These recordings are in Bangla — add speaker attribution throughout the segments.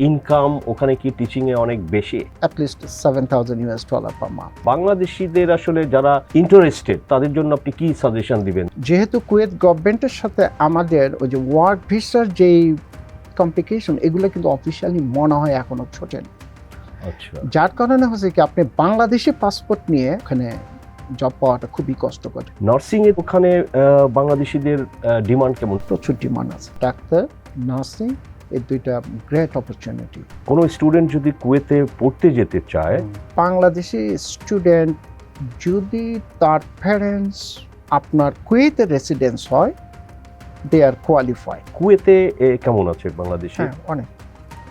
Speaker 1: ইনকাম ওখানে কি টিচিং এ অনেক বেশি?
Speaker 2: At least 7,000 US dollar per month.
Speaker 1: বাংলাদেশিদের আসলে যারা ইন্টারেস্টেড তাদের জন্য আপনি কি সাজেশন দিবেন?
Speaker 2: যেহেতু কুয়েত গভর্নমেন্টের সাথে আমাদের ওই যে ওয়ার্ক ভিসার যেই কমপ্লিকেশন এগুলো কিন্তু অফিসিয়ালি মনে হয় এখনও ছোটেন।
Speaker 1: আচ্ছা।
Speaker 2: যার কারণে হচ্ছে কি আপনি বাংলাদেশি পাসপোর্ট নিয়ে ওখানে জব পাওয়াটা খুবই কষ্টকর।
Speaker 1: নার্সিং এর ওখানে বাংলাদেশিদের ডিমান্ড কেমন?
Speaker 2: প্রচুর ডিমান্ড আছে। ডাক্তার নার্সিং এই দুইটা গ্রেট অপরচুনিটি
Speaker 1: কোনো স্টুডেন্ট যদি কুয়েতে পড়তে যেতে চায়
Speaker 2: বাংলাদেশি স্টুডেন্ট যদি তার প্যারেন্টস আপনার কুয়েতের রেসিডেন্স হয় দে আর কোয়ালিফাই
Speaker 1: কুয়েতে এ, কেমন আছে বাংলাদেশি?
Speaker 2: হ্যাঁ অনেক।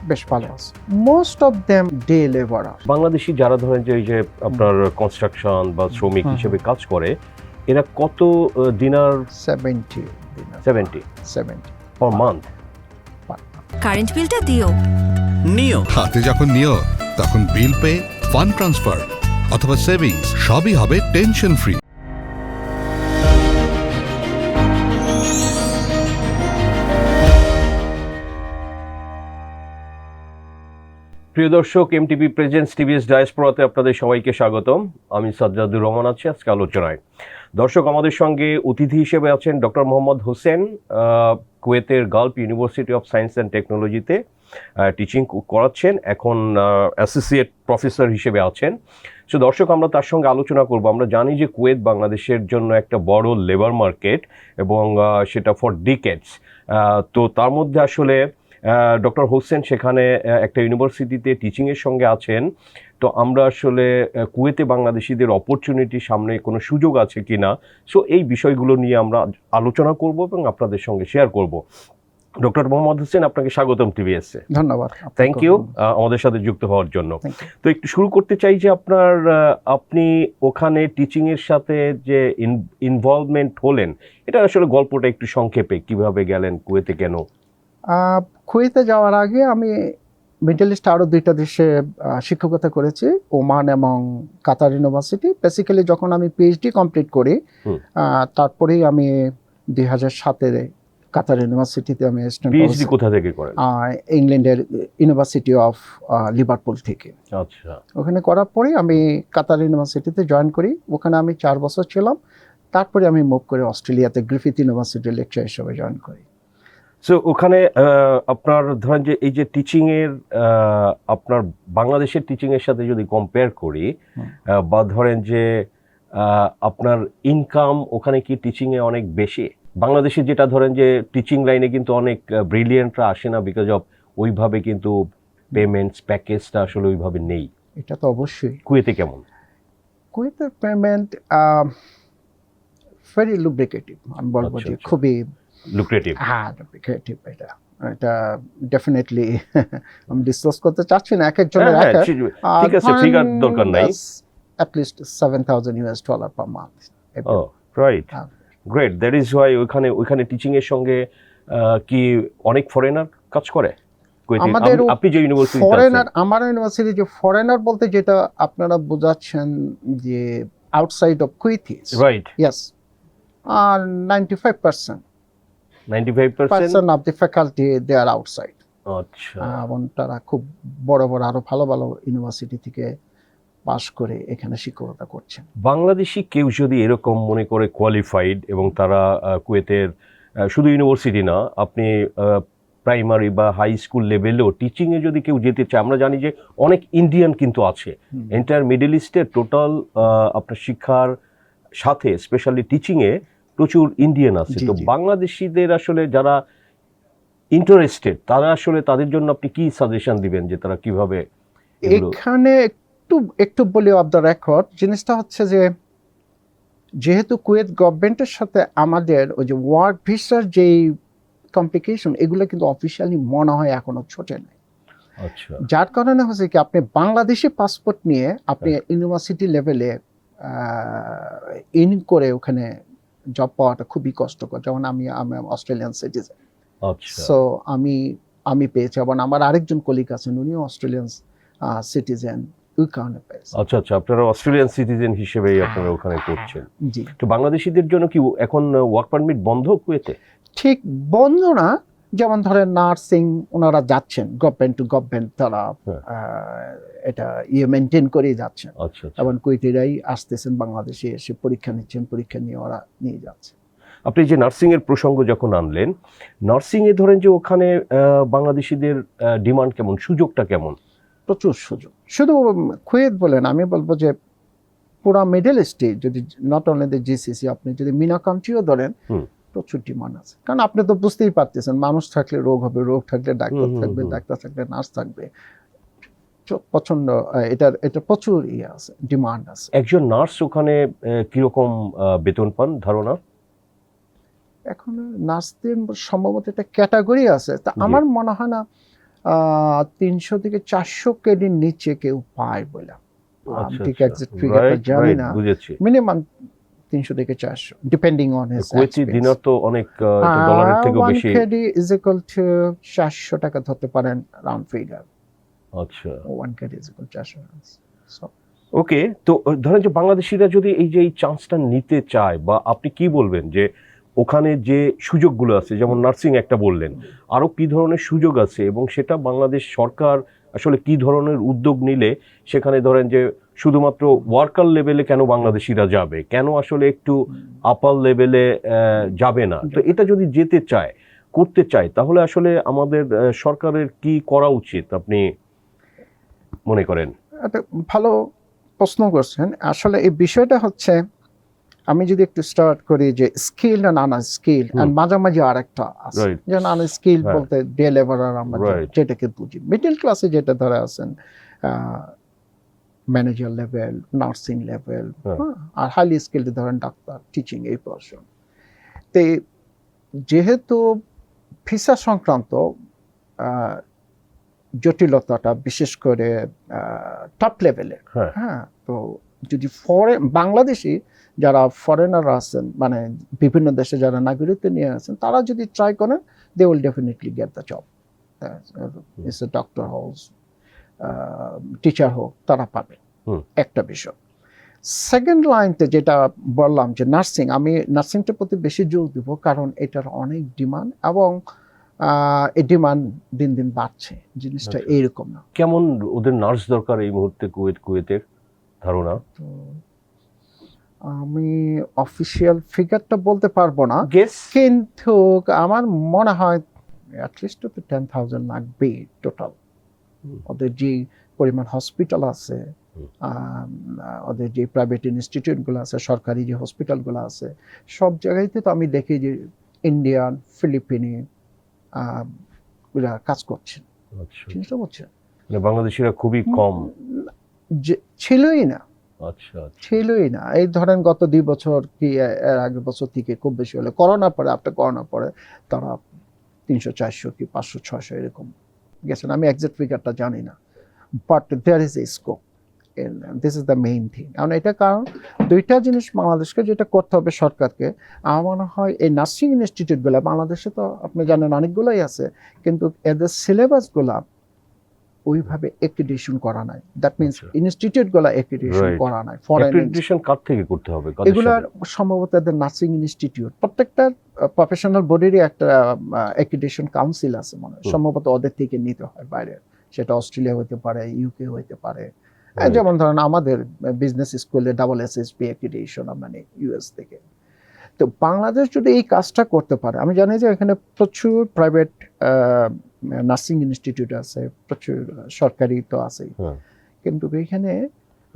Speaker 2: বেশ ভালো আছে। Most of them day labourer
Speaker 1: Bangladeshi যারা ধরেন যে এই যে আপনার কনস্ট্রাকশন বা শ্রমিক হিসেবে কাজ করে এরা কত dinar
Speaker 2: seventy
Speaker 1: seventy
Speaker 2: seventy
Speaker 1: per month
Speaker 3: current বিলটা দিও।
Speaker 4: নিও।
Speaker 5: হাতে যখন নিও তখন বিল পে ফান্ড ট্রান্সফার অথবা সেভিংস সবই হবে টেনশন ফ্রি
Speaker 1: প্রিয় দর্শক এমটিপি প্রেজেন্স টিভিএস ডায়াসপোরাতে আপনাদের সবাইকে স্বাগতম। আমি সাজ্জাদুর রহমান আছি আজকে আলোচনায়। দর্শক আমাদের সঙ্গে অতিথি হিসেবে আছেন ডক্টর মোহাম্মদ হোসেন। আহ, কুয়েতের Gulf University of Science and টেকনোলজিতে টিচিং করাচ্ছেন, এখন অ্যাসোসিয়েট প্রফেসর হিসেবে আছেন। সো দর্শক, আমরা তার সঙ্গে আলোচনা করব। আমরা জানি যে কুয়েত বাংলাদেশের জন্য একটা বড় লেবার মার্কেট এবং সেটা ফর ডিকেটস তো তার মধ্যে আসলে ডক্টর হোসেন সেখানে একটা ইউনিভার্সিটিতে টিচিংয়ের সঙ্গে আছেন। তো আমরা আসলে কুয়েতে বাংলাদেশিদের অপরচুনিটি সামনে কোনো সুযোগ আছে কি না সো এই বিষয়গুলো নিয়ে আমরা আলোচনা করব এবং আপনাদের সঙ্গে শেয়ার করব। ডক্টর মোহাম্মদ হোসেন আপনাকে স্বাগতম টিভিএসে
Speaker 2: ধন্যবাদ।
Speaker 1: থ্যাংক ইউ আমাদের সাথে যুক্ত হওয়ার জন্য। তো একটু শুরু করতে চাই যে আপনার আপনি ওখানে টিচিংয়ের সাথে যে ইনভলভমেন্ট হলেন এটা আসলে গল্পটা একটু সংক্ষেপে কীভাবে গেলেন কুয়েতে কেন?
Speaker 2: কুয়েতে যাওয়ার আগে আমি মিডল ইস্ট আরও দুইটা দেশে শিক্ষকতা করেছি ওমান এবং কাতার ইউনিভার্সিটি। বেসিক্যালি যখন আমি পিএইচডি কমপ্লিট করি তারপরেই আমি দুই হাজার সাতের কাতার ইউনিভার্সিটিতে আমি
Speaker 1: পিএইচডি কোথা থেকে করেন?
Speaker 2: ইংল্যান্ডের ইউনিভার্সিটি অফ লিভারপুল থেকে।
Speaker 1: আচ্ছা।
Speaker 2: ওখানে করার পরে আমি কাতার ইউনিভার্সিটিতে জয়েন করি। ওখানে আমি চার বছর ছিলাম। তারপরে আমি মুভ করে অস্ট্রেলিয়াতে গ্রিফিথ ইউনিভার্সিটির লেকচার হিসেবে জয়েন করি।
Speaker 1: সো ওখানে আপনার ধরেন যে এই যে টিচিং এর আপনার বাংলাদেশের টিচিং এর সাথে যদি কম্পেয়ার করি বা ধরেন যে আপনার ইনকাম ওখানে কি টিচিং এ অনেক বেশি? বাংলাদেশে যেটা ধরেন যে টিচিং লাইনে কিন্তু অনেক ব্রিলিয়েন্টরা আসে না বিকজ অফ ওইভাবে কিন্তু পেমেন্টস প্যাকেজটা আসলে ওইভাবে নেই।
Speaker 2: এটা তো অবশ্যই।
Speaker 1: কুয়েতে কেমন?
Speaker 2: কুয়েতের পেমেন্ট ভেরি লুব্রিকেটিভ আমি বলব
Speaker 1: আচ্ছা,
Speaker 2: যে
Speaker 1: আচ্ছা।
Speaker 2: খুবই
Speaker 1: লুক্রেটিভ
Speaker 2: হ্যাঁ লুব্রিকেটিভ এটা। এটা ডেফিনেটলি আমি ডিসকাস করতে চাচ্ছি না এক একজনের এক এক।
Speaker 1: ঠিক আছে ফিগার দরকার নাই।
Speaker 2: At least seven thousand US dollar per month
Speaker 1: right
Speaker 2: হ্যাঁ।
Speaker 1: গ্রেট দ্যাট ইজ ওয়াই ওখানে ওইখানে টিচিং এর সঙ্গে কি অনেক ফরেনার কাজ করে?
Speaker 2: আমাদের
Speaker 1: আপনি যে ইউনিভার্সিটি
Speaker 2: ফরেনার আমার ইউনিভার্সিটি যে ফরেনার বলতে যেটা আপনারা বোঝাচ্ছেন যে আউটসাইড অফ কুইথিস
Speaker 1: right
Speaker 2: yes R ninety five percent
Speaker 1: 95%
Speaker 2: percent of the faculty they are outside
Speaker 1: আচ্ছা।
Speaker 2: এবং তারা খুব বড় বড় আরও ভালো ভালো ইউনিভার্সিটি থেকে পাশ করে এখানে শিক্ষকতা করছেন।
Speaker 1: বাংলাদেশি কেউ যদি এরকম মনে করে কোয়ালিফাইড এবং তারা কুয়েতের শুধু ইউনিভার্সিটি না আপনি প্রাইমারি বা হাই স্কুল লেভেলেও টিচিং এ যদি কেউ যেতে চায় আমরা জানি যে অনেক ইন্ডিয়ান কিন্তু আছে। এন্টায়ার মিডল ইস্টের টোটাল আপনার শিক্ষার সাথে স্পেশালি টিচিংয়ে প্রচুর ইন্ডিয়ান আছে। তো বাংলাদেশিদের আসলে যারা ইন্টারেস্টেড তারা আসলে তাদের জন্য আপনি কি সাজেশন দিবেন যে তারা কীভাবে
Speaker 2: এখানে একটু একটু বলি অফ দ্য রেকর্ড জিনিসটা হচ্ছে যে যেহেতু কুয়েত গভর্নমেন্টের সাথে আমাদের ওই যে ওয়ার্ক ভিসার যেই কমপ্লিকেশন এগুলো কিন্তু অফিসিয়ালি মনে হয় এখনও ছোটে নাই।
Speaker 1: আচ্ছা।
Speaker 2: যার কারণে হচ্ছে কি আপনি বাংলাদেশি পাসপোর্ট নিয়ে আপনি ইউনিভার্সিটি লেভেলে ইন করে ওখানে জব পাওয়াটা খুবই কষ্টকর যেমন আমি অস্ট্রেলিয়ান সিটিজেন সো আমি আমি পেয়েছি এবং আমার আরেকজন কলিগ আছেন উনিও অস্ট্রেলিয়ান সিটিজেন ওই কারণে পেয়েছে।
Speaker 1: আচ্ছা আচ্ছা আপনারা অস্ট্রেলিয়ান সিটিজেন হিসেবেই আপনারা ওখানে করছেন।
Speaker 2: জি।
Speaker 1: তো বাংলাদেশিদের জন্য কি এখন ওয়ার্ক পারমিট বন্ধ কুয়েতে?
Speaker 2: ঠিক বন্ধ না যেমন ধরেন নার্সিং ওনারা যাচ্ছেন গভর্নমেন্ট টু গভর্নমেন্ট তারা
Speaker 1: হ্যাঁ।
Speaker 2: এটা ইয়ে মেনটেন করেই যাচ্ছেন।
Speaker 1: আচ্ছা আচ্ছা।
Speaker 2: এবং কুইতেরাই আসতেছেন বাংলাদেশে এসে পরীক্ষা নিচ্ছেন পরীক্ষা নিয়ে ওরা নিয়ে যাচ্ছে।
Speaker 1: আপনি যে নার্সিং এর প্রসঙ্গ যখন আনলেন নার্সিং এ ধরেন যে ওখানে বাংলাদেশিদের ডিমান্ড কেমন? সুযোগটা কেমন?
Speaker 2: প্রচুর সুযোগ। শুধু কুয়েত বলেন আমি বলব যে পুরা মিডল ইস্টে যদি নট অনলি দ্য জিসিসি আপনি যদি মিনা কান্ট্রিও ধরেন প্রচুর ডিমান্ড আছে। কারণ আপনি তো বুঝতেই পারতেছেন মানুষ থাকলে রোগ হবে রোগ থাকলে ডাক্তার থাকবে ডাক্তার থাকলে নার্স থাকবে। প্রচণ্ড এটার এটা প্রচুর ইয়ে আছে ডিমান্ড আছে।
Speaker 1: একজন নার্স ওখানে কীরকম বেতন পান ধারণা?
Speaker 2: এখন নার্সদের সম্ভবত একটা ক্যাটাগরি আছে। তা আমার মনে হয় না তিনশো থেকে চারশো কেডির নিচে কেউ পায় বলে। আমি ঠিক এক্সাক্ট ফিগারটা জানি না। মিনিমাম তিনশো থেকে চারশো depending on his
Speaker 1: Kuwaiti dinar তো অনেক ডলারের থেকেও
Speaker 2: ওয়ান
Speaker 1: বেশি।
Speaker 2: কেডি ইজ ইকুয়াল টু চারশো টাকা ধরতে পারেন রাউন্ড ফিগার
Speaker 1: আচ্ছা।
Speaker 2: ওয়ান ইজ ইকুয়াল
Speaker 1: ওকে তো ধরেন যে বাংলাদেশিরা যদি এই যে এই চান্সটা নিতে চায় বা আপনি কি বলবেন যে ওখানে যে সুযোগগুলো আছে যেমন নার্সিং একটা বললেন আরও কি ধরনের সুযোগ আছে? এবং সেটা বাংলাদেশ সরকার আসলে কি ধরনের উদ্যোগ নিলে সেখানে ধরেন যে শুধুমাত্র ওয়ার্কার লেভেলে কেন বাংলাদেশিরা যাবে? কেন আসলে একটু আপার লেভেলে যাবে না? তো এটা যদি যেতে চায় করতে চায় তাহলে আসলে আমাদের সরকারের কি করা উচিত? আপনি মনে করেন
Speaker 2: একটা ভালো প্রশ্ন করছেন আসলে এই বিষয়টা হচ্ছে আমি যদি একটু স্টার্ট করি যে skill and unskill
Speaker 1: hmm.
Speaker 2: And মাঝামাঝি আরেকটা আছে
Speaker 1: Right.
Speaker 2: যেমন স্কিল। বলতে ডে লেবারার আমরা যেটাকে বুঝি মিডল ক্লাসে যেটা ধরে আছেন ম্যানেজার লেভেল নার্সিং লেভেল। আর হাইলি স্কিল্ড ধরেন ডাক্তার টিচিং এই পর্ষণ তো যেহেতু ভিসা সংক্রান্ত আহ, জটিলতাটা বিশেষ করে টপ লেভেলের
Speaker 1: হ্যাঁ।
Speaker 2: হ্যাঁ তো যদি ফরেন বাংলাদেশি যারা ফরেনার আছেন মানে বিভিন্ন দেশে যারা নাগরিকত্ব নিয়ে আছেন তারা যদি ট্রাই করেন they will definitely get the job it's a doctor হোক টিচার হোক তারা পাবে। একটা বিষয়। সেকেন্ড লাইনতে যেটা বললাম যে নার্সিং আমি নার্সিংটার প্রতি বেশি জোর দিব কারণ এটার অনেক ডিমান্ড এবং এই ডিমান্ড দিন দিন বাড়ছে জিনিসটা
Speaker 1: আচ্ছা।
Speaker 2: এইরকম না।
Speaker 1: কেমন ওদের নার্স দরকার এই মুহূর্তে কুয়েত কুয়েতের ধারণা?
Speaker 2: তো আমি অফিসিয়াল ফিগারটা বলতে পারব না। কিন্তু আমার মনে হয় অ্যাটলিস্ট তো টেন থাউজেন্ড লাগবে টোটাল ওদের যে পরিমাণ হসপিটাল আছে ওদের যে প্রাইভেট ইনস্টিটিউটগুলো আছে সরকারি যে হসপিটালগুলো আছে সব জায়গাতে তো আমি দেখি যে ইন্ডিয়ান ফিলিপিনি কাজ করছেন
Speaker 1: আচ্ছা।
Speaker 2: জিনিসটা বুঝছেন
Speaker 1: মানে বাংলাদেশিরা খুবই কম।
Speaker 2: ছিলই না।
Speaker 1: আচ্ছা আচ্ছা।
Speaker 2: ছিলই না। এই ধরেন গত দুই বছর কি এর আগের বছর থেকে খুব বেশি হলে করোনা পরে আফটার করোনা পরে তারা তিনশো চারশো কি পাঁচশো ছয়শো এরকম গেছেন আমি এক্সাক্ট ফিগারটা জানি না। But there is a scope this is the main thing কারণ এটা কারণ দুইটা জিনিস বাংলাদেশকে যেটা করতে হবে সরকারকে আমার মনে হয় এই নার্সিং ইনস্টিটিউটগুলো বাংলাদেশে তো আপনি জানেন অনেকগুলোই আছে কিন্তু এদের সিলেবাসগুলা ওইভাবে এক্রিডিশন করা নাই। That means. ইনস্টিটিউটগুলো এক্রিডিশন করা নাই ফরেন
Speaker 1: অ্যাক্রিডিটেশন কার থেকে করতে হবে?
Speaker 2: এগুলার সম্ভবত এদের নার্সিং ইনস্টিটিউট। প্রত্যেকটা প্রফেশনাল বডিরই একটা এক্রিডিশন কাউন্সিল আছে মনে হয়। সম্ভবত ওদের থেকে নিতে হয় বাইরে। সেটা অস্ট্রেলিয়া হতে পারে ইউকে হতে পারে. যেমন ধরেন আমাদের বিজনেস স্কুলে double S S P accreditation মানে ইউএস থেকে। তো বাংলাদেশ যদি এই কাজটা করতে পারে আমি জানি যে এখানে প্রচুর প্রাইভেট নার্সিং ইনস্টিটিউট আছে প্রচুর সরকারি তো আছে
Speaker 1: হ্যাঁ।
Speaker 2: কিন্তু এখানে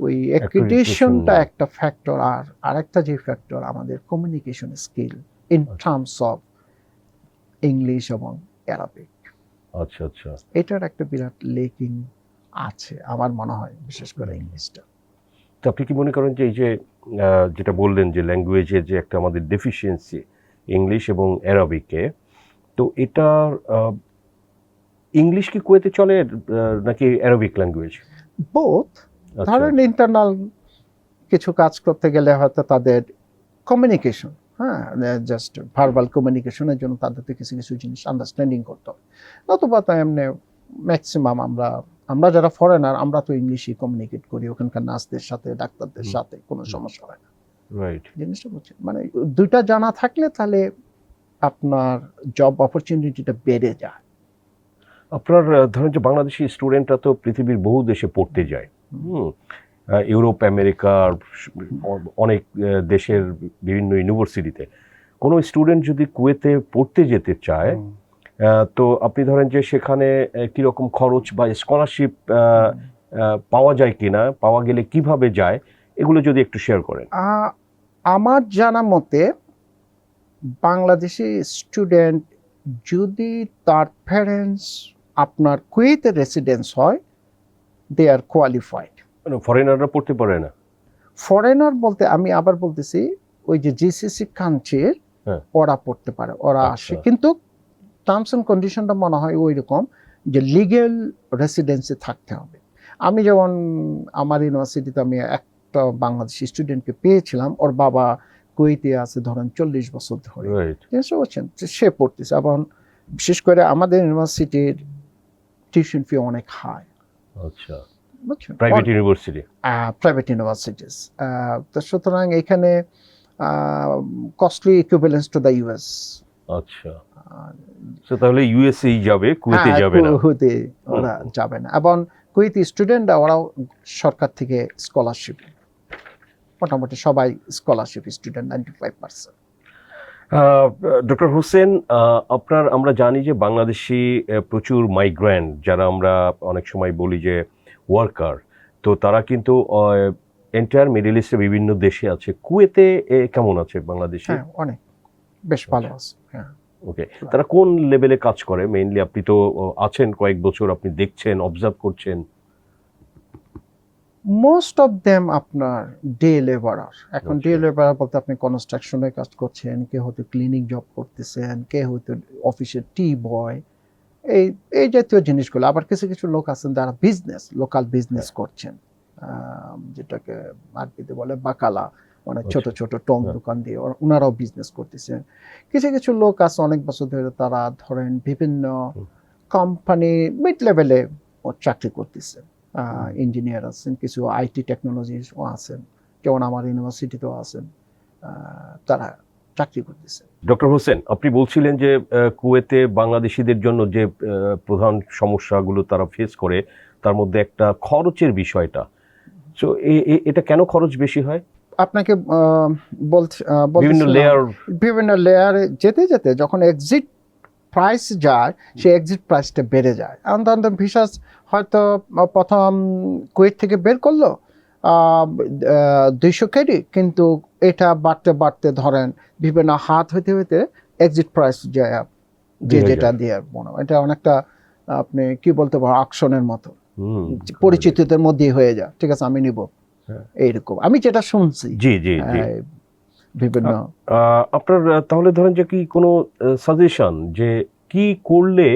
Speaker 2: ওই
Speaker 1: Accreditation
Speaker 2: একটা ফ্যাক্টর আর আরেকটা যে ফ্যাক্টর আমাদের communication skill in. Terms of English এবং অ্যারাবিক
Speaker 1: আচ্ছা আচ্ছা।
Speaker 2: এটার একটা বিরাট লেকিং আছে আমার মনে হয় বিশেষ করে ইংলিশটা।
Speaker 1: তো আপনি কি মনে করেন যে এই যে যেটা বললেন যে ল্যাঙ্গুয়েজের যে একটা আমাদের ডেফিসিয়েন্সি ইংলিশ এবং অ্যারাবিকে তো এটা ইংলিশ কি কুয়েতে চলে নাকি অ্যারাবিক ল্যাঙ্গুয়েজ
Speaker 2: বোথ
Speaker 1: আচ্ছা।
Speaker 2: ধরেন ইন্টারনাল কিছু কাজ করতে গেলে হয়তো তাদের কমিউনিকেশন হ্যাঁ জাস্ট ভার্বাল কমিউনিকেশনের জন্য তাদের কিছু কিছু জিনিস আন্ডারস্ট্যান্ডিং করতে হবে নতুবা তো এমনি ম্যাক্সিমাম আমরা আমরা যারা ফরেনার আমরা তো ইংলিশই কমিউনিকেট করি ওখানকার নার্সদের সাথে ডাক্তারদের সাথে কোনো সমস্যা হয় না।
Speaker 1: রাইট
Speaker 2: জিনিসটা বুঝছেন মানে দুইটা জানা থাকলে তাহলে আপনার জব অপরচুনিটিটা বেড়ে যায়।
Speaker 1: আপনার ধরেন যে বাংলাদেশি স্টুডেন্টরা তো পৃথিবীর বহু দেশে পড়তে যায়। হুম। ইউরোপ আমেরিকার অনেক দেশের বিভিন্ন ইউনিভার্সিটিতে কোনো স্টুডেন্ট যদি কুয়েতে পড়তে যেতে চায় তো আপনি ধরেন যে সেখানে আহ, কীরকম খরচ বা স্কলারশিপ পাওয়া যায় কিনা পাওয়া গেলে কীভাবে যায় এগুলো যদি একটু শেয়ার করেন
Speaker 2: আমার জানা মতে বাংলাদেশি স্টুডেন্ট যদি তার প্যারেন্টস আপনার কুয়েতে রেসিডেন্স হয় দে আর কোয়ালিফাইড
Speaker 1: ফরেনাররা পড়তে পারে না
Speaker 2: ফরেনার বলতে আমি আবার বলতেছি ওই যে জিসিসি কান্ট্রির
Speaker 1: হ্যাঁ।
Speaker 2: ওরা পড়তে পারে ওরা আসে
Speaker 1: আচ্ছা।
Speaker 2: কিন্তু টার্মস অ্যান্ড কন্ডিশনটা মনে হয় ওই রকম যে লিগেল রেসিডেন্সি থাকতে হবে। আমি যেমন আমার ইউনিভার্সিটিতে আমি একটা বাংলাদেশি স্টুডেন্টকে পেয়েছিলাম ওর বাবা কুয়েতে আছে ধরেন চল্লিশ বছর ধরে। যে সে পড়তেছে এবং বিশেষ করে আমাদের ইউনিভার্সিটির টিউশন ফি অনেক হাই
Speaker 1: আচ্ছা। প্রাইভেট ইউনিভার্সিটি
Speaker 2: প্রাইভেট ইউনিভার্সিটিস তো সুতরাং এখানে costly equivalence to the US
Speaker 1: আচ্ছা। তো তাহলে ইউএসএ যাবে কুয়েতে
Speaker 2: হ্যাঁ,
Speaker 1: যাবে না।
Speaker 2: কুয়েতে ওরা যাবে না। এবং কুয়েতি স্টুডেন্টরা ওরাও সরকার থেকে স্কলারশিপ মোটামুটি সবাই scholarship student ninety five percent
Speaker 1: doctor Hossain আপনার আমরা জানি যে বাংলাদেশি প্রচুর মাইগ্রেন্ট যারা আমরা অনেক সময় বলি যে ওয়ার্কার তো তারা কিন্তু এন্টায়ার মিডল ইস্টের বিভিন্ন দেশে আছে। কুয়েতে কেমন আছে বাংলাদেশি?
Speaker 2: হ্যাঁ অনেক। বেশ ভালো আছে হ্যাঁ।
Speaker 1: ওকে তারা কোন লেভেলে কাজ করে? মেইনলি আপনি তো আছেন কয়েক বছর আপনি দেখছেন অবজার্ভ করছেন।
Speaker 2: মোস্ট অফ দেম আপনার ডে লেবারার এখন ডে
Speaker 1: আচ্ছা।
Speaker 2: লেবারার বলতে আপনি কনস্ট্রাকশনের কাজ করছেন কে হয়তো ক্লিনিং জব করতেছেন কে হয়তো অফিসের টি বয় এই এই জাতীয় জিনিসগুলো। আবার কিছু কিছু লোক আছেন যারা বিজনেস লোকাল বিজনেস। করছেন। যেটাকে আরবিতে বলে বাকালা। মানে ছোট
Speaker 1: আচ্ছা।
Speaker 2: ছোট টং
Speaker 1: হ্যাঁ।
Speaker 2: দোকান দিয়ে ওনারাও বিজনেস করতেছেন কিছু কিছু লোক আছে অনেক বছর ধরে তারা ধরেন বিভিন্ন কোম্পানি মিড লেভেলে চাকরি করতেছেন ইঞ্জিনিয়ার আছেন কিছু আইটি টেকনোলজিও আছেন। যেমন আমার ইউনিভার্সিটিতেও আছেন। তারা চাকরি করতেছে।
Speaker 1: ডক্টর হোসেন আপনি বলছিলেন যে কুয়েতে বাংলাদেশিদের জন্য যে প্রধান সমস্যাগুলো তারা ফেস করে তার মধ্যে একটা খরচের বিষয়টা। তো এটা কেন খরচ বেশি হয়?
Speaker 2: আপনাকে
Speaker 1: বিভিন্ন লেয়ার
Speaker 2: বিভিন্ন লেয়ারে যেতে যেতে যখন এক্সিট প্রাইস যায় সেই এক্সিট প্রাইসটা বেড়ে যায় অন্তত ভিসা হয়তো প্রথম কুয়েত থেকে বের করল দুইশো কেডি কিন্তু এটা বাড়তে বাড়তে ধরেন বিভিন্ন হাত হইতে হইতে এক্সিট প্রাইস যায় যে যেটা দিয়ে মনে হয়। এটা অনেকটা আপনি কি বলতে পারেন আকশনের মতো পরিচিতদের মধ্যেই হয়ে যায় ঠিক আছে আমি নিব। এইরকম। আমি যেটা শুনছি
Speaker 1: জি জি
Speaker 2: আহ, বিভিন্ন
Speaker 1: আপনার তাহলে ধরেন যে কি কোনো সাজেশন যে কি করলে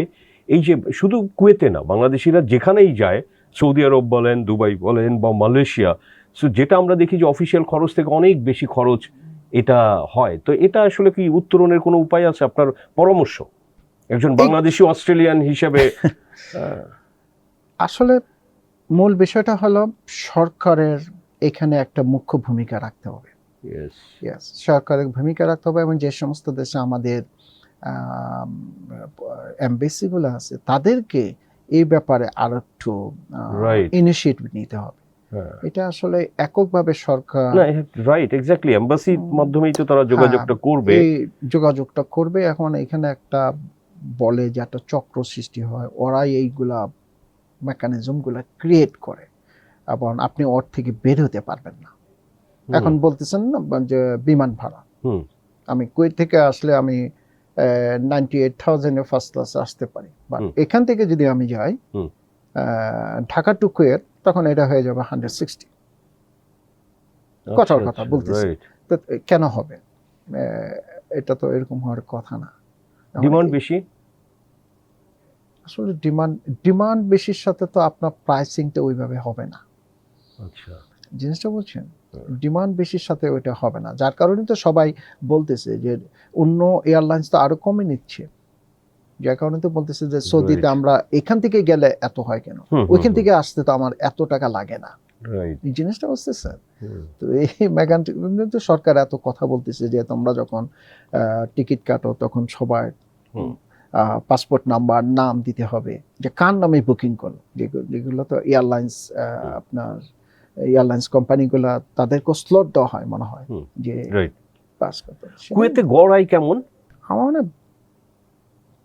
Speaker 1: এই যে শুধু কুয়েতে না বাংলাদেশিরা যেখানেই যায় সৌদি আরব বলেন দুবাই বলেন বা মালয়েশিয়া সো যেটা আমরা দেখি যে অফিসিয়াল খরচ থেকে অনেক বেশি খরচ এটা হয়। তো এটা আসলে কি উত্তরণের কোনো উপায় আছে আপনার পরামর্শ? একজন বাংলাদেশি অস্ট্রেলিয়ান হিসেবে
Speaker 2: আসলে মূল বিষয়টা হলো সরকারের এখানে একটা মুখ্য ভূমিকা রাখতে হবে। সরকারের ভূমিকা রাখতে হবে এবং যে সমস্ত দেশে আমাদের এমবেসিগুলো আছে তাদেরকে এই ব্যাপারে আরও একটু ইনিশিয়েটিভ নিতে হবে।
Speaker 1: হ্যাঁ।
Speaker 2: এটা আসলে এককভাবে সরকার
Speaker 1: না রাইট এক্স্যাক্টলি এম্বাসির মাধ্যমেই তো তারা যোগাযোগটা করবে।
Speaker 2: যোগাযোগটা করবে। এখন এখানে একটা বলে যে একটা চক্র সৃষ্টি হয় ওরাই এইগুলা মেকানিজমগুলা ক্রিয়েট করে। এবং আপনি ওর থেকে বের হতে পারবেন না। এখন বলতেছেন না যে বিমান ভাড়া। আমি কুয়েত থেকে আসলে আমি নাইনটি এইট থাউজেন্ডে ফার্স্ট ক্লাসে আসতে পারি। বা এখান থেকে যদি আমি যাই ঢাকা টু কুয়েত তখন এটা হয়ে যাবে হান্ড্রেড সিক্সটি কথার
Speaker 1: আচ্ছা,
Speaker 2: কথা
Speaker 1: আচ্ছা,
Speaker 2: বলতেছি। তো কেন হবে? এটা তো এরকম হওয়ার কথা না।
Speaker 1: ডিমান্ড বেশি?
Speaker 2: আসলে ডিমান্ড ডিমান্ড বেশির সাথে তো আপনার প্রাইসিংটা ওইভাবে হবে না।
Speaker 1: আচ্ছা
Speaker 2: জিনিসটা বলছেন ডিমান্ড বেশির সাথে ওইটা হবে না। যার কারণে তো সবাই বলতেছে যে অন্য এয়ারলাইন্স তো আরও কমে নিচ্ছে। যার কারণে তো বলতেছে যে সৌদিতে আমরা এখান থেকে গেলে এত হয় কেন? ওইখান থেকে আসতে তো আমার এত টাকা লাগে না। এই জিনিসটা হচ্ছে স্যার তো এই মেগান তো সরকার এত কথা বলতেছে যে তোমরা যখন টিকিট কাটো তখন সবাই
Speaker 1: হুম।
Speaker 2: পাসপোর্ট নাম্বার নাম দিতে হবে। যে কার নামে বুকিং করো? যেগুলো যেগুলো তো এয়ারলাইন্স আপনার এয়ারলাইন্স কোম্পানিগুলো তাদেরকে স্লট দেওয়া হয় মনে হয় যে পাস করতে
Speaker 1: কুয়েতে গড় আয় কেমন?
Speaker 2: আমার মনে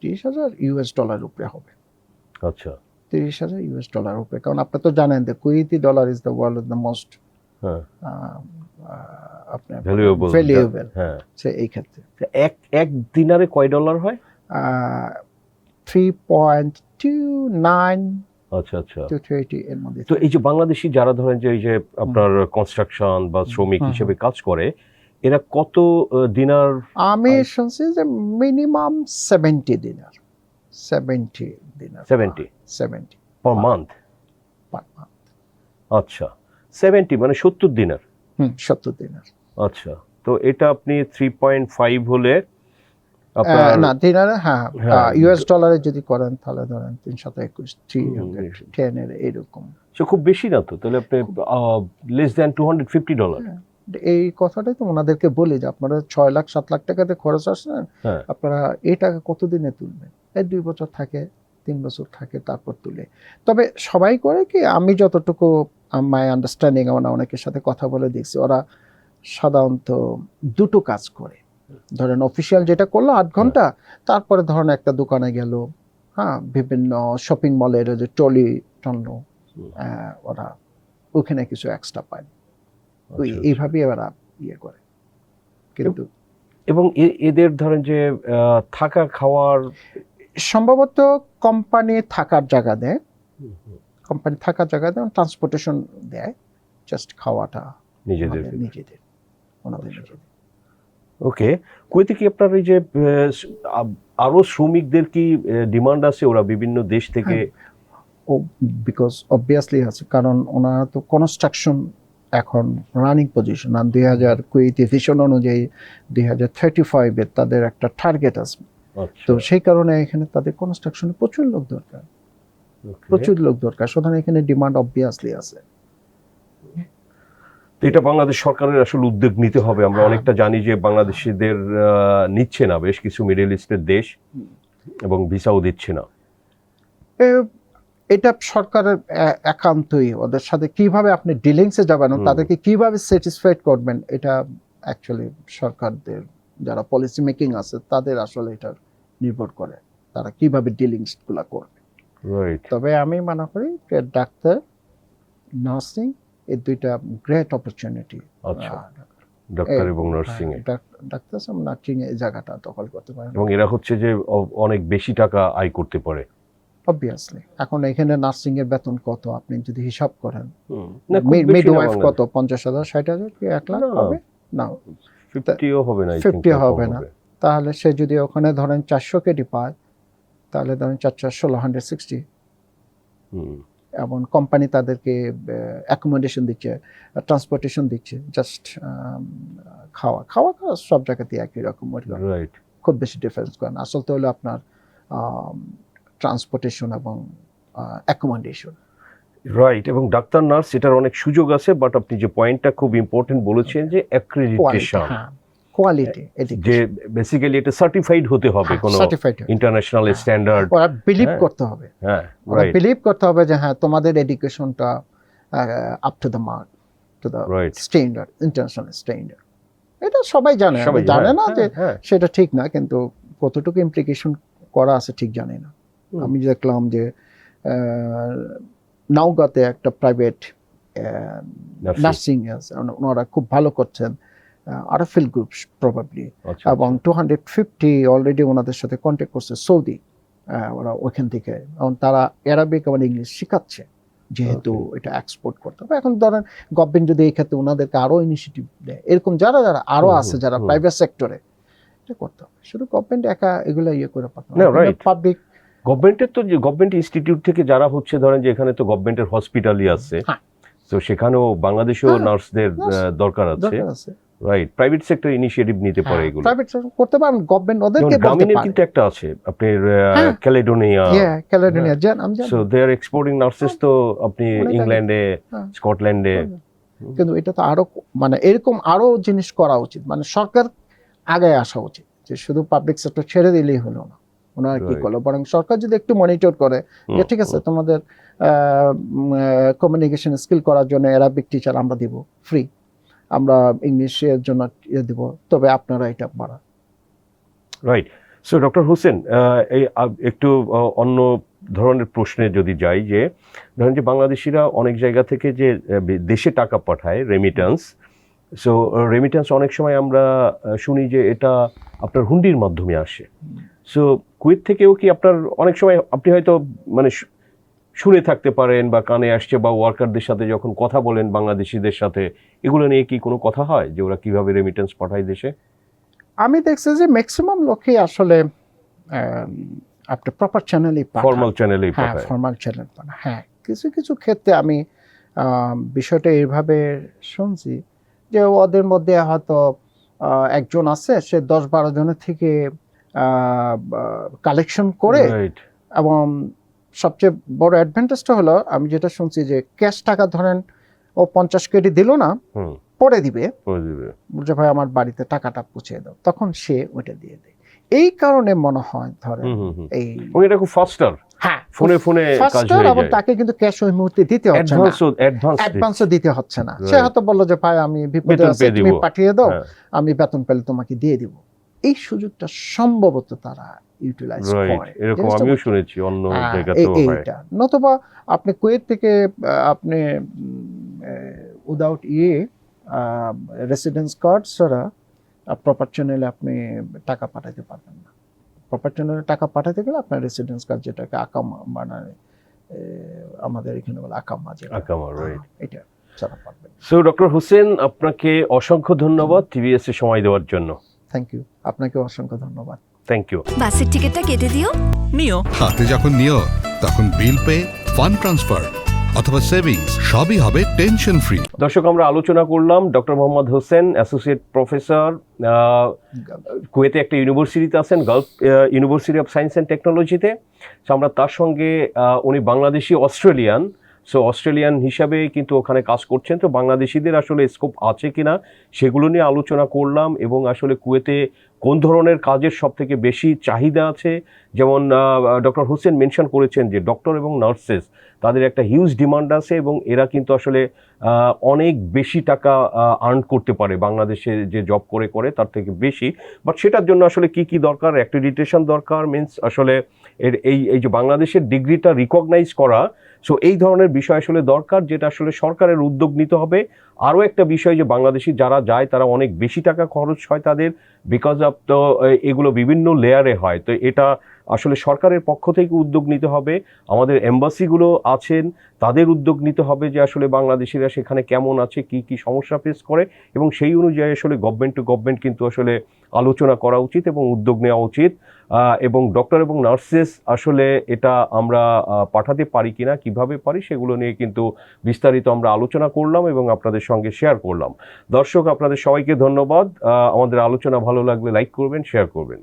Speaker 2: তিরিশ হাজার ইউএস ডলার উপরে হবে।
Speaker 1: আচ্ছা।
Speaker 2: তিরিশ হাজার ইউএস ডলার উপরে। কারণ আপনি তো জানেন যে Kuwaiti dollar is the world the most আপনার
Speaker 1: ভ্যালুয়েবল হ্যাঁ।
Speaker 2: সে এই ক্ষেত্রে।
Speaker 1: এক এক দিনারে কয় ডলার হয়?
Speaker 2: থ্রি পয়েন্ট টু নাইন
Speaker 1: আচ্ছা আচ্ছা।
Speaker 2: টু থ্রি এর মধ্যে
Speaker 1: তো এই যে বাংলাদেশি যারা ধরেন যে এই যে আপনার কনস্ট্রাকশন বা শ্রমিক হিসেবে কাজ করে এরা কত দিনার
Speaker 2: আমি শুনছি যে minimum seventy dinar seventy dinar
Speaker 1: 70?
Speaker 2: Seventy
Speaker 1: per
Speaker 2: Wow.
Speaker 1: Month আচ্ছা সেভেন্টি মানে সত্তর দিনার?
Speaker 2: হুম সত্তর দিনার।
Speaker 1: আচ্ছা তো এটা আপনি থ্রি পয়েন্ট ফাইভ হলে
Speaker 2: না দিনারে হ্যাঁ
Speaker 1: হ্যাঁ,
Speaker 2: ইউএস ডলারে যদি করেন তাহলে ধরেন একুশ থ্রি
Speaker 1: হুম।
Speaker 2: টেনের এইরকম
Speaker 1: সে খুব বেশি না তো? তাহলে আপনি less than two hundred fifty dollar
Speaker 2: এই কথাটাই তো ওনাদেরকে বলি যে আপনারা ছয় লাখ সাত লাখ টাকাতে খরচ আসছেন
Speaker 1: হ্যাঁ।
Speaker 2: আপনারা এই টাকা কতদিনে তুলবেন? এই দুই বছর থাকে তিন বছর থাকে তারপর তুলে। তবে সবাই করে কি আমি যতটুকু মাই আন্ডারস্ট্যান্ডিং আমরা অনেকের সাথে কথা বলে দেখছি ওরা সাধারণত দুটো কাজ করে। ধরেন অফিসিয়াল যেটা করল আট ঘণ্টা তারপরে ধরেন একটা দোকানে গেল হ্যাঁ বিভিন্ন শপিং মলের যে টলি। আহ, ওরা ওখানে কিছু এক্সট্রা পায়। ওই
Speaker 1: আচ্ছা,
Speaker 2: এইভাবেই ওরা ইয়ে করে। কিন্তু
Speaker 1: এবং এদের ধরেন যে থাকা খাওয়ার
Speaker 2: সম্ভবত কোম্পানি থাকার জায়গা দেয়। কোম্পানি থাকার জায়গা দেয় ট্রান্সপোর্টেশন দেয় জাস্ট খাওয়াটা
Speaker 1: নিজেদের
Speaker 2: নিজেদের ওনাদের
Speaker 1: আচ্ছা।
Speaker 2: নিজেদের।
Speaker 1: ওকে। কুয়েতে কি আপনার এই যে আরও শ্রমিকদের কি ডিমান্ড আছে? ওরা বিভিন্ন দেশ থেকে
Speaker 2: ও বিকজ অবভিয়াসলি আছে। কারণ ওনারা তো কনস্ট্রাকশন এখন রানিং পজিশন আর দুই হাজার কুড়িতে ভিশন অনুযায়ী দুই হাজার থার্টি ফাইভের তাদের একটা টার্গেট আছে।
Speaker 1: আচ্ছা,
Speaker 2: তো সেই কারণে এখানে তাদের কনস্ট্রাকশনে প্রচুর লোক দরকার। প্রচুর লোক দরকার। সুতরাং এখানে ডিমান্ড অবভিয়াসলি আছে।
Speaker 1: তো এটা বাংলাদেশ সরকারের আসলে উদ্যোগ নিতে হবে। আমরা
Speaker 2: হ্যাঁ।
Speaker 1: অনেকটা জানি যে বাংলাদেশিদের নিচ্ছে না বেশ কিছু মিডল ইস্টের দেশ এবং ভিসাও দিচ্ছে না।
Speaker 2: এটা সরকারের একান্তই ওদের সাথে কীভাবে আপনি ডিলিংসে যাবেন তাদেরকে কীভাবে স্যাটিসফাইড করবেন এটা অ্যাকচুয়ালি সরকারদের যারা পলিসি মেকিং আছে তাদের আসলে এটা নির্ভর করে তারা কীভাবে ডিলিংসগুলা করবে। তবে আমি মনে করি ডাক্তার নার্সিং এই দুইটা গ্রেট অপরচুনিটি
Speaker 1: আচ্ছা। ডাক্তার এবং নার্সিং এ
Speaker 2: ডাক্তার নার্সিং এই জায়গাটা দখল করতে পারে
Speaker 1: এবং এরা হচ্ছে যে অনেক বেশি টাকা আয় করতে পারে।
Speaker 2: অবভিয়াসলি এখন এখানে নার্সিং এর বেতন কত? আপনি যদি হিসাব করেন।
Speaker 1: না খুব বেশি
Speaker 2: মিড
Speaker 1: না
Speaker 2: ওয়াইফ কত? পঞ্চাশ হাজার ষাট হাজার কি এক লাখ হবে? না।
Speaker 1: 50 হবে না
Speaker 2: 50 হবে না। তাহলে সে যদি ওখানে ধরেন চারশো কেডি পায় তাহলে ধরেন চার চার ষোলো হান্ড্রেড সিক্সটি।
Speaker 1: হুম,
Speaker 2: এবং কোম্পানি তাদেরকে অ্যাকোমোডেশন দিচ্ছে ট্রান্সপোর্টেশন দিচ্ছে জাস্ট খাওয়া। খাওয়া খাওয়া সব জায়গাতে একই রকম
Speaker 1: রাইট
Speaker 2: খুব বেশি ডিফারেন্স করে না। আসল তো হলো আপনার ট্রান্সপোর্টেশন এবং অ্যাকোমোডেশন
Speaker 1: রাইট এবং ডাক্তার নার্স এটার অনেক সুযোগ আছে বাট আপনি যে পয়েন্টটা খুব ইম্পর্টেন্ট বলেছেন যে অ্যাক্রেডিটেশন
Speaker 2: কোয়ালিটি
Speaker 1: যে বেসিক্যালি এটা সার্টিফাইড হতে হবে কোনো ইন্টারন্যাশনাল
Speaker 2: হ্যাঁ।
Speaker 1: স্ট্যান্ডার্ড
Speaker 2: ওরা বিলিভ
Speaker 1: হ্যাঁ।
Speaker 2: করতে হবে।
Speaker 1: হ্যাঁ
Speaker 2: ওরা বিলিভ করতে হবে যে হ্যাঁ তোমাদের এডুকেশনটা up to the mark to the standard international standard এটা সবাই জানে জানে না যে
Speaker 1: হ্যাঁ।
Speaker 2: সেটা ঠিক না কিন্তু কতটুকু ইমপ্লিকেশন করা আছে ঠিক জানি না। আমি দেখলাম যে নাওগাঁতে একটা প্রাইভেট নার্সিং আছে ওনারা খুব ভালো করছেন। আরএফএল গ্রুপ প্রবাবলি এবং টু হান্ড্রেড ফিফটি অলরেডি ওনাদের সাথে কন্ট্যাক্ট করছে সৌদি ওরা ওখান থেকে। এবং তারা অ্যারাবিক এবং ইংলিশ শেখাচ্ছে যেহেতু এটা এক্সপোর্ট করতে। হবে এখন ধরেন গভর্নমেন্ট যদি এই ক্ষেত্রে ওনাদেরকে আরও ইনিশিয়েটিভ দেয় এরকম যারা যারা আরও
Speaker 1: হুম,
Speaker 2: আছে যারা প্রাইভেট সেক্টরে এটা করতে হবে। শুধু গভর্নমেন্ট একা এগুলো ইয়ে করে. পাবলিক
Speaker 1: গভর্নমেন্টের তো যে গভর্নমেন্ট ইনস্টিটিউট থেকে যারা হচ্ছে ধরেন যে এখানে তো গভর্নমেন্টের হসপিটালই আছে।
Speaker 2: হ্যাঁ।
Speaker 1: তো সেখানেও বাংলাদেশেও
Speaker 2: হ্যাঁ,
Speaker 1: নার্সদের আছে।
Speaker 2: দরকার আছে।
Speaker 1: রাইট প্রাইভেট সেক্টর ইনিশিয়েটিভ নিতে পারে এগুলো।
Speaker 2: প্রাইভেট করতে পারেন গভর্নমেন্ট ওদেরকে বলতে পারে।
Speaker 1: কিন্তু একটা আছে আপনার
Speaker 2: হ্যাঁ।
Speaker 1: ক্যালেডোনিয়া
Speaker 2: হ্যাঁ ক্যালেডোনিয়া জান আমি জানি।
Speaker 1: So they are exporting nurses তো আপনি ইংল্যান্ডে
Speaker 2: হ্যাঁ।
Speaker 1: স্কটল্যান্ডে
Speaker 2: কিন্তু এটা তো আরও মানে এরকম আরও জিনিস করা উচিত মানে সরকার আগে আসা উচিত যে শুধু পাবলিক সেক্টর ছেড়ে দিলেই হলো না। ওনারা কি. করল? বরং সরকার যদি একটু মনিটর করে যে ঠিক আছে তোমাদের কমিউনিকেশন স্কিল করার জন্য অ্যারাবিক টিচার আমরা দিব ফ্রি আমরা ইংলিশের জন্য ইয়ে দিব, তবে আপনারা এটা বাড়ান।
Speaker 1: রাইট সো ডক্টর হোসেন এই একটু অন্য ধরনের প্রশ্নে যদি যাই যে, ধরেন যে বাংলাদেশিরা অনেক জায়গা থেকে যে দেশে টাকা পাঠায় রেমিটেন্স সো রেমিটেন্স অনেক সময় আমরা শুনি যে এটা আপনার হুন্ডির মাধ্যমে আসে। সো কুয়েত থেকেও কি আপনার, অনেক সময় আপনি হয়তো মানে শুনে থাকতে পারেন বা কানে আসছে বা ওয়ার্কারদের সাথে যখন কথা বলেন বাংলাদেশিদের সাথে এগুলো নিয়ে কি কোনো কথা হয় যে ওরা কীভাবে রেমিটেন্স পাঠায় দেশে?
Speaker 2: আমি দেখছি যে ম্যাক্সিমাম লোকই আসলে আপনার প্রপার চ্যানেলই
Speaker 1: ফর্মাল চ্যানেলেই
Speaker 2: হ্যাঁ ফর্মাল চ্যানেল পাঠায় হ্যাঁ কিছু কিছু ক্ষেত্রে আমি বিষয়টা এইভাবে শুনছি যে ওদের মধ্যে হয়তো একজন আছে সে দশ বারো জনের থেকে কালেকশন করে এবং সবচেয়ে বড় অ্যাডভান্টেজটা হলো আমি যেটা শুনছি যে ক্যাশ টাকা ধরেন ও পঞ্চাশ কেডি দিল না পরে দিবে। যে ভাই আমার বাড়িতে টাকাটা পৌঁছে দাও। তখন সে ওইটা দিয়ে দেয়। এই কারণে মনে হয়
Speaker 1: হুম
Speaker 2: এই
Speaker 1: এটা খুব ফাস্টার
Speaker 2: হ্যাঁ
Speaker 1: ফোনে ফোনে
Speaker 2: ফাস্টার
Speaker 1: হয়ে
Speaker 2: তাকে কিন্তু ক্যাশ ওই মুহূর্তে দিতে হচ্ছে না।
Speaker 1: অ্যাডভান্স অ্যাডভান্স
Speaker 2: দিতে হচ্ছে না। সে হয়তো বলল যে ভাই আমি বিপদে আছি তুমি পাঠিয়ে দাও
Speaker 1: হ্যাঁ।
Speaker 2: আমি বেতন পেলে তোমাকে দিয়ে দিব। এই সুযোগটা সম্ভবত তারা ইউটিলাইজ করে।
Speaker 1: এরকম আমিও শুনেছি অন্য
Speaker 2: হ্যাঁ,
Speaker 1: জায়গাতেও হয়।
Speaker 2: নতুবা আপনি কুয়েত থেকে আপনি উইদাউট ইয়ে রেসিডেন্স কার্ড ছাড়া প্রপার চ্যানেলে আপনি টাকা পাঠাতে পারবেন না। প্রপার চ্যানেলে টাকা পাঠাতে গেলে আপনার রেসিডেন্স কার্ড যেটাকে আকাম মানে এ, আমাদের এখানে বলে আকামা যেটা।
Speaker 1: আকামা, right.
Speaker 2: হ্যাঁ, এটা ছাড়া পারবেন।
Speaker 1: সো ডক্টর হোসেন আপনাকে অসংখ্য ধন্যবাদ টিভিএস এ সময় দেওয়ার জন্য।
Speaker 2: থ্যাংক ইউ আপনাকে অসংখ্য ধন্যবাদ।
Speaker 1: থ্যাংক ইউ
Speaker 3: বাসের টিকিটটা কেটে দিও।
Speaker 4: নিও।
Speaker 5: হাতে যখন নিও তখন বিল পে ফান্ড ট্রান্সফার অথবা সেভিংস সবই হবে টেনশন ফ্রি
Speaker 1: দর্শক, আমরা আলোচনা করলাম doctor Mohammad Hossain associate professor কুয়েতে একটা ইউনিভার্সিটিতে আছেন Gulf University of Science and টেকনোলজিতে সো আমরা তার সঙ্গে উনি বাংলাদেশি অস্ট্রেলিয়ান সো অস্ট্রেলিয়ান হিসাবে কিন্তু ওখানে কাজ করছেন। তো, বাংলাদেশিদের আসলে স্কোপ আছে কিনা, সেগুলো নিয়ে আলোচনা করলাম এবং আসলে কুয়েতে কোন ধরনের কাজের সব থেকে বেশি চাহিদা আছে? যেমন ডক্টর হোসেন মেনশন করেছেন যে ডক্টর এবং নার্সেস তাদের একটা হিউজ ডিমান্ড আছে এবং এরা কিন্তু আসলে অনেক বেশি টাকা আর্ন করতে পারে। বাংলাদেশে যে জব করে করে তার থেকে বেশি। বাট সেটার জন্য আসলে কি কি দরকার? অ্যাক্রিডিটেশন দরকার। মিন্স আসলে এর এই এই যে বাংলাদেশের ডিগ্রিটা রিকগনাইজ করা সো এই ধরনের বিষয় আসলে দরকার যেটা আসলে সরকারের উদ্যোগ নিতে হবে। আরও একটা বিষয় যে বাংলাদেশি যারা যায়, তারা অনেক বেশি টাকা খরচ হয় তাদের বিকজ অফ তো এগুলো বিভিন্ন লেয়ারে হয়। তো এটা আসলে সরকারের পক্ষ থেকে উদ্যোগ নিতে হবে, আমাদের এম্বাসিগুলো আছেন, তাদের উদ্যোগ নিতে হবে যে আসলে বাংলাদেশিরা সেখানে কেমন আছে, কি কি সমস্যা ফেস করে এবং সেই অনুযায়ী আসলে গভর্নমেন্ট টু গভর্নমেন্ট কিন্তু আসলে আলোচনা করা উচিত এবং উদ্যোগ নেওয়া উচিত। এবং ডক্টর এবং নার্সেস আসলে এটা আমরা পাঠাতে পারি কিনা, কীভাবে পারি সেগুলো নিয়ে কিন্তু বিস্তারিত আমরা আলোচনা করলাম এবং আপনাদের সঙ্গে শেয়ার করলাম। দর্শক, আপনাদের সবাইকে ধন্যবাদ। আমাদের আলোচনা ভালো লাগলে লাইক করবেন শেয়ার করবেন।